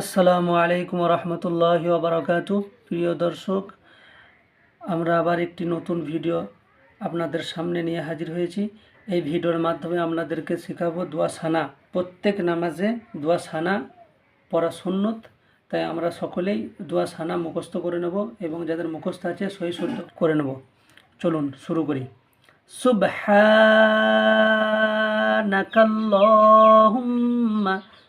আসসালামু আলাইকুম রহমতুল্লাহ বারাকাত প্রিয় দর্শক, আমরা আবার একটি নতুন ভিডিও আপনাদের সামনে নিয়ে হাজির হয়েছি। এই ভিডিওর মাধ্যমে আপনাদেরকে শেখাবো দোয়া সানা। প্রত্যেক নামাজে দোয়া সানা পড়া সুন্নত, তাই আমরা সকলেই দোয়া সানা মুখস্থ করে নেব এবং যাদের মুখস্থ আছে সই শুদ্ধ করে নেব। চলুন শুরু করি। সুবহানাকাল্লাহুম্মা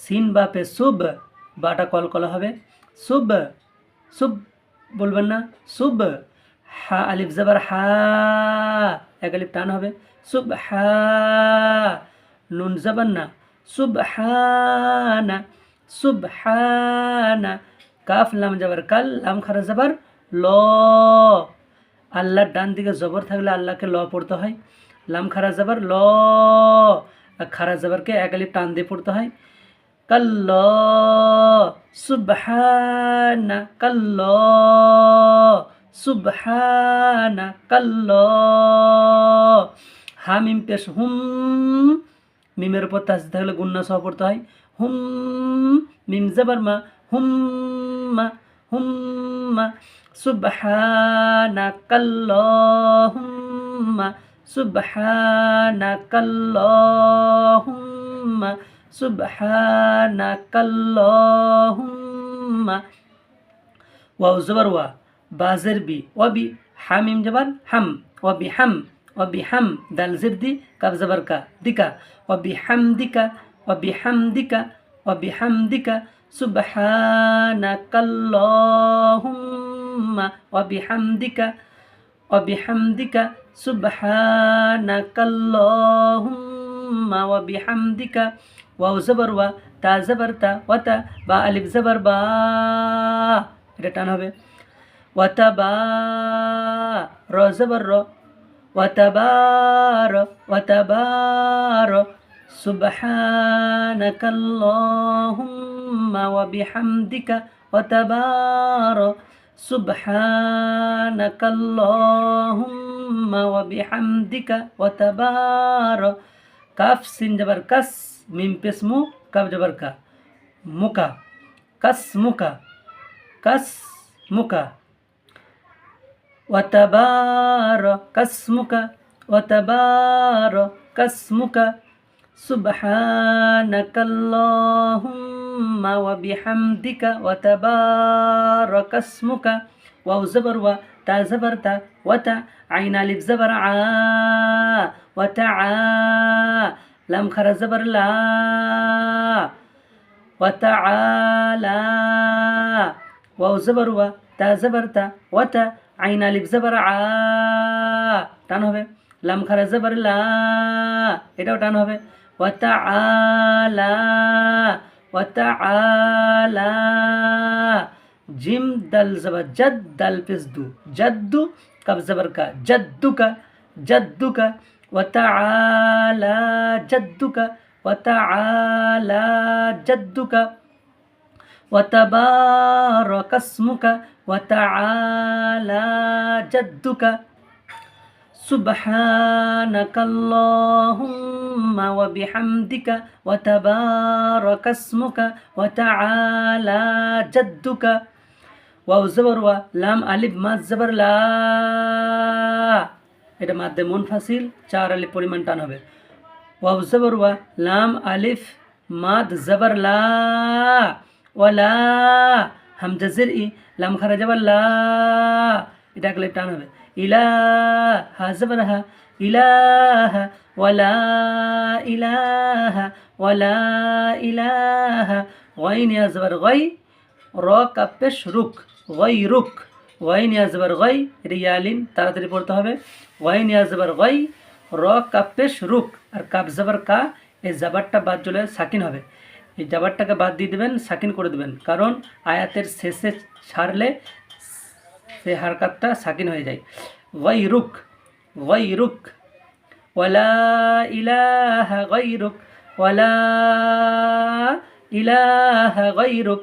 সিন বাপে সুব বাটা কল কলকলা হবে। সুব সুব বলবেন না সুব হা, আলিফ জবর হা, এক আলিফ টান হবে। সুব হা, নুন জবর না সুব হানা সুব হানা কাফ, লাম জবর কাল, লাম খারা জবর ল। আল্লাহর ডান দিকে জবর থাকলে আল্লাহকে ল পড়তে হয়। লাম খারা জবর ল খারা জবরকে এক আলিফ টান দিয়ে পড়তে হয়। কাল্ল, সুবহানা কাল্ল সুবহানা কাল্ল। হা মিম পেশ হুম, মিমের উপর তাস থাকলে গুন্না সহ পড়তে হয়। হুম, মিম জবর মা, হুম মা হুম মা সুবহানাকাল্লাহুম্মা সুবহানাকাল্লাহুম্মা সুবহানাকাল্লাহুম্মা। ওয়াও, জবর ওয়া। বাজের বি। ওয়া বি হামিম জবর হাম। ওয়া বি হাম। ওয়া বি হাম। দাল জির দি কাব জবর কা। দিকা। ওয়া বি হামদিকা। ওয়া বি হামদিকা। ওয়া বি হামদিকা। সুবহানাকাল্লাহুম্মা। ওয়া বিহামদিকা ওয়া বিহামদিকা সুবহানাকাল্লাহুম্মা। ওয়া বিহামদিকা ওয়াও জবর ওয়া তা জবর তা ওয়া তা বা আলিফ জবর বা এটা টান হবে। ওয়া তা বা র জবর র ওয়া তা বা র ওয়া তা বা র. সুবহানাকাল্লাহুম্মা ওয়া বিহামদিকা ওয়া তাবারা সুবহানাকাল্লাহুম্মা ওয়া বিহামদিকা ওয়া তাবারা কাফ সিন ميم باسمه كاف جبر كا موكا. كاس موكا وتبار كاس موكا وتبار كاس موكا سبحانك اللهم وبحمدك. وتبارك. اسمك واو زبر و تا زبر تا. وتا عين الف زبر عا. وتعا لم خر زبر لا وتعالى واو زبر و تا زبر تا وتا عين الف زبر ع টান হবে লাম খারা জবর লা এটাও টান হবে وتعالى وتعالى জিম দাল জবর জদ দাল পেস দু জদ্দু কব জবর কা জদ্দুকা জদ্দুকা وتعالى جدك وتعالى جدك وتبارك اسمك وتعالى جدك. سبحانك اللهم وبحمدك وتبارك اسمك وتعالى جدك. واو زبر و لام ألف ما زبر لا এটা মাধ্যে মুনফাসিল চার আলিফ পরিমাণ টান হবে। ওয়াও জবর ওয়া, লাম আলিফ, মাদ জবর লা ওয়ালা হামজাজির ই, লাম খারা জবর লা, এটা এক টান হবে। ইলাহা জবরহা ইলাহা ওয়ালা ইলাহা ওয়ালা ইলাহা গাইন ইয়া জবর গাই, র কা পেশ রুক, গাই রুক। গাইন ইয়া জবর গাই রিয়ালিন, তাড়াতাড়ি পড়তে হবে। গাইন ইয়া জবর গাই র কা পেশ রুক, আর কাপ জবর কা, এই জাবারটা বাদ চলে সাকিন হবে। এই জাবারটাকে বাদ দিয়ে দেবেন, সাকিন করে দেবেন। কারণ আয়াতের শেষে ছাড়লে সে হারকাতটা সাকিন হয়ে যায়। গৈরুক গৈরুক ওয়ালা ইলাহা গৈরুক ওয়ালা ইলাহা গৈরুক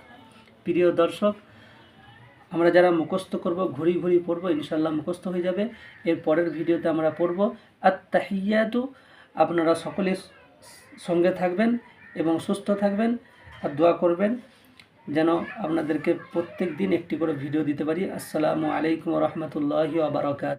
প্রিয় দর্শক, আমরা যারা মুখস্থ করব, ঘুরি ঘুরি পড়ব ইনশাল্লাহ মুখস্থ হয়ে যাবে। এর পরের ভিডিওতে আমরা পড়ব। আর তাহিয়াতু আপনারা সকলে সঙ্গে থাকবেন এবং সুস্থ থাকবেন আর দোয়া করবেন যেন আপনাদেরকে প্রত্যেক দিন একটি করে ভিডিও দিতে পারি। আসসালামু আলাইকুম রহমতুল্লাহ আবরকাত